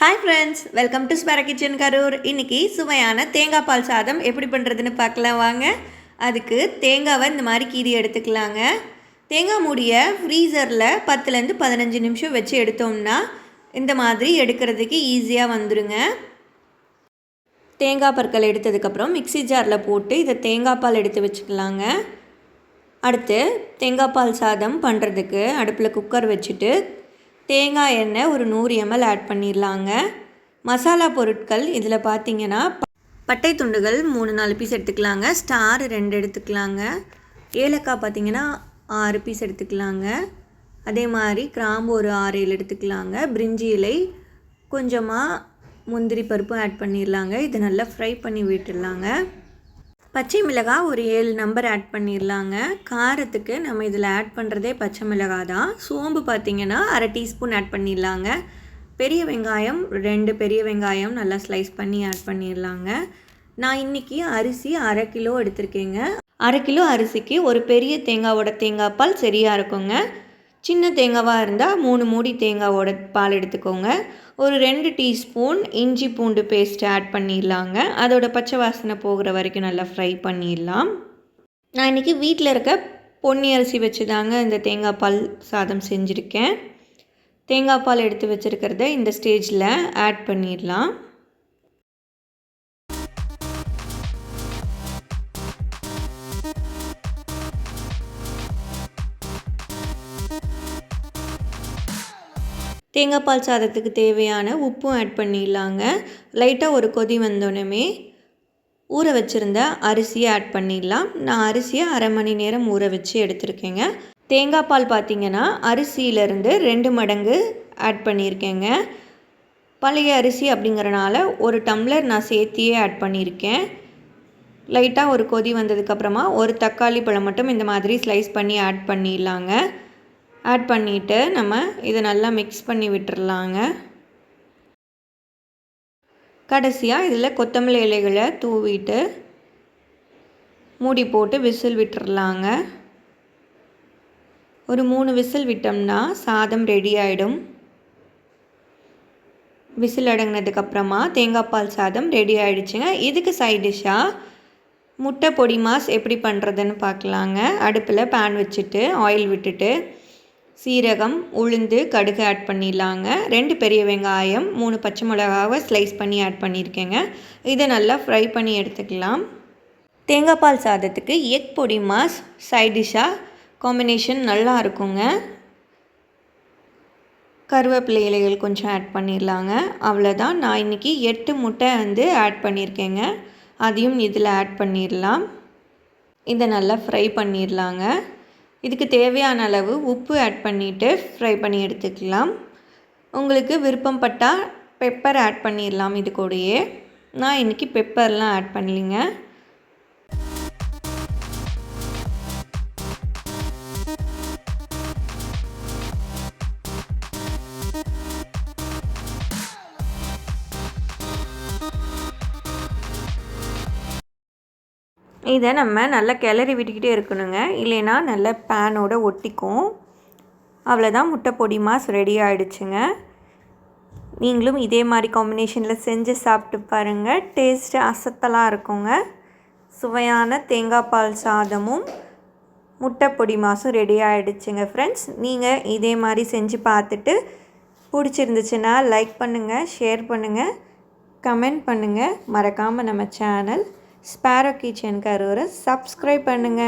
Hi friends welcome to sparrow kitchen Karur இன்றைக்கி சுவையான தேங்காய் பால் சாதம் எப்படி பண்ணுறதுன்னு பார்க்கலாம் வாங்க. அதுக்கு தேங்காவை இந்த மாதிரி கீரி எடுத்துக்கலாங்க. தேங்காய் மூடியை ஃப்ரீசரில் பத்துலேருந்து பதினஞ்சு நிமிஷம் வச்சு எடுத்தோம்னா இந்த மாதிரி எடுக்கிறதுக்கு ஈஸியாக வந்துடுங்க தேங்காய் பற்கள் எடுத்ததுக்கப்புறம் மிக்ஸி ஜாரில் போட்டு இதை தேங்காய் பால் எடுத்து வச்சுக்கலாங்க. அடுத்து தேங்காய் பால் சாதம் பண்ணுறதுக்கு அடுப்பில் குக்கர் வச்சுட்டு தேங்காய் எண்ணெய் ஒரு நூறு எம்எல் ஆட் பண்ணிடலாங்க. மசாலா பொருட்கள் இதில் பார்த்தீங்கன்னா பட்டை துண்டுகள் மூணு நாலு பீஸ் எடுத்துக்கலாங்க. ஸ்டார் ரெண்டு எடுத்துக்கலாங்க. ஏலக்காய் பார்த்தீங்கன்னா ஆறு பீஸ் எடுத்துக்கலாங்க. அதே மாதிரி கிராம்பு ஒரு ஆறு ஏழு எடுத்துக்கலாங்க. பிரிஞ்சி இலை கொஞ்சமாக முந்திரி பருப்பும் ஆட் பண்ணிடலாங்க. இதை நல்லா ஃப்ரை பண்ணி விட்டுடலாங்க. பச்சை மிளகாய் ஒரு ஏழு நம்பர் ஆட் பண்ணிடலாங்க. காரத்துக்கு நம்ம இதில் ஆட் பண்ணுறதே பச்சை மிளகாய் தான் சோம்பு பார்த்திங்கன்னா அரை டீஸ்பூன் ஆட் பண்ணிடலாங்க. பெரிய வெங்காயம் ரெண்டு பெரிய வெங்காயம் நல்லா ஸ்லைஸ் பண்ணி ஆட் பண்ணிடலாங்க. நான் இன்றைக்கி அரிசி அரை கிலோ எடுத்திருக்கேங்க. அரை கிலோ அரிசிக்கு ஒரு பெரிய தேங்காவோட தேங்காய் பால் சரியாக இருக்குங்க. சின்ன தேங்காவாக இருந்தால் மூணு மூடி தேங்காவோட பால் எடுத்துக்கோங்க. ஒரு ரெண்டு டீஸ்பூன் இஞ்சி பூண்டு பேஸ்ட் ஆட் பண்ணிடலாங்க. அதோட பச்சை வாசனை போகிற வரைக்கும் நல்லா ஃப்ரை பண்ணிடலாம். நான் இன்றைக்கி வீட்டில் இருக்க பொன்னி அரிசி வச்சு தாங்க இந்த தேங்காய் பால் சாதம் செஞ்சுருக்கேன். தேங்காய் பால் எடுத்து வச்சுருக்கிறத இந்த ஸ்டேஜில் ஆட் பண்ணிடலாம். தேங்காய் பால் சாதத்துக்கு தேவையான உப்பும் ஆட் பண்ணிடலாங்க. லைட்டாக ஒரு கொதி வந்தோடனே ஊற வச்சுருந்த அரிசியை ஆட் பண்ணிடலாம். நான் அரிசியை அரை மணி நேரம் ஊற வச்சு எடுத்திருக்கேங்க. தேங்காய் பால் பார்த்திங்கன்னா அரிசியிலேருந்து ரெண்டு மடங்கு ஆட் பண்ணியிருக்கேங்க. பழைய அரிசி அப்படிங்கிறனால ஒரு டம்ளர் நான் சேர்த்தியே ஆட் பண்ணியிருக்கேன். லைட்டாக ஒரு கொதி வந்ததுக்கப்புறமா ஒரு தக்காளி பழம் மட்டும் இந்த மாதிரி ஸ்லைஸ் பண்ணி ஆட் பண்ணிடலாங்க. ஆட் பண்ணிவிட்டு நம்ம இதை நல்லா மிக்ஸ் பண்ணி விட்டுறலாங்க. கடைசியாக இதில் கொத்தமல்லி இலைகளை தூவிட்டு மூடி போட்டு விசில் விட்டுறலாங்க. ஒரு மூணு விசில் விட்டோம்னா சாதம் ரெடி ஆகிடும் விசில் அடங்கினதுக்கப்புறமா தேங்காய் பால் சாதம் ரெடி ஆகிடுச்சுங்க இதுக்கு சைட் டிஷ்ஷாக முட்டை பொடி மாஸ் எப்படி பண்ணுறதுன்னு பார்க்கலாங்க. அடுப்பில் பேன் வச்சுட்டு ஆயில் விட்டுட்டு சீரகம் உளுந்து கடுகு ஆட் பண்ணிடலாங்க. ரெண்டு பெரிய வெங்காயம் மூணு பச்சை மிளகாவை ஸ்லைஸ் பண்ணி ஆட் பண்ணியிருக்கேங்க. இதை நல்லா ஃப்ரை பண்ணி எடுத்துக்கலாம். தேங்காய் பால் சாதத்துக்கு எக் பொடி மாஸ் சைட் டிஷ்ஷாக காம்பினேஷன் நல்லா இருக்குங்க. கருவேப்பிலை இலைகள் கொஞ்சம் ஆட் பண்ணிடலாங்க. அவ்வளோதான் நான் இன்றைக்கி எட்டு முட்டை வந்து ஆட் பண்ணியிருக்கேங்க. அதையும் இதில் ஆட் பண்ணிடலாம். இதை நல்லா ஃப்ரை பண்ணிடலாங்க. இதுக்கு தேவையான அளவு உப்பு ஆட் பண்ணிவிட்டு ஃப்ரை பண்ணி எடுத்துக்கலாம். உங்களுக்கு விருப்பம் பட்டால் பெப்பர் ஆட் பண்ணிடலாம் இது கூடயே. நான் இன்றைக்கி பெப்பர்லாம் ஆட் பண்ணலிங்க. இதை நம்ம நல்லா கிளறி விட்டுக்கிட்டே இருக்கணுங்க. இல்லைன்னா நல்லா பேனோட ஒட்டிக்கும். அவ்வளோதான் முட்டை பொடி மாஸ் ரெடி ஆகிடுச்சுங்க நீங்களும் இதே மாதிரி காம்பினேஷனில் செஞ்சு சாப்பிட்டு பாருங்கள் டேஸ்ட்டு அசத்தலாக இருக்குங்க. சுவையான தேங்காய் பால் சாதமும் முட்டை பொடி மாசும் ரெடி ஆகிடுச்சுங்க ஃப்ரெண்ட்ஸ் நீங்கள் இதே மாதிரி செஞ்சு பார்த்துட்டு பிடிச்சிருந்துச்சுன்னா லைக் பண்ணுங்கள் ஷேர் பண்ணுங்கள் கமெண்ட் பண்ணுங்கள் மறக்காமல் நம்ம சேனல் ஸ்பேரோ கிச்சன் கரூரை சப்ஸ்கிரைப் பண்ணுங்கள்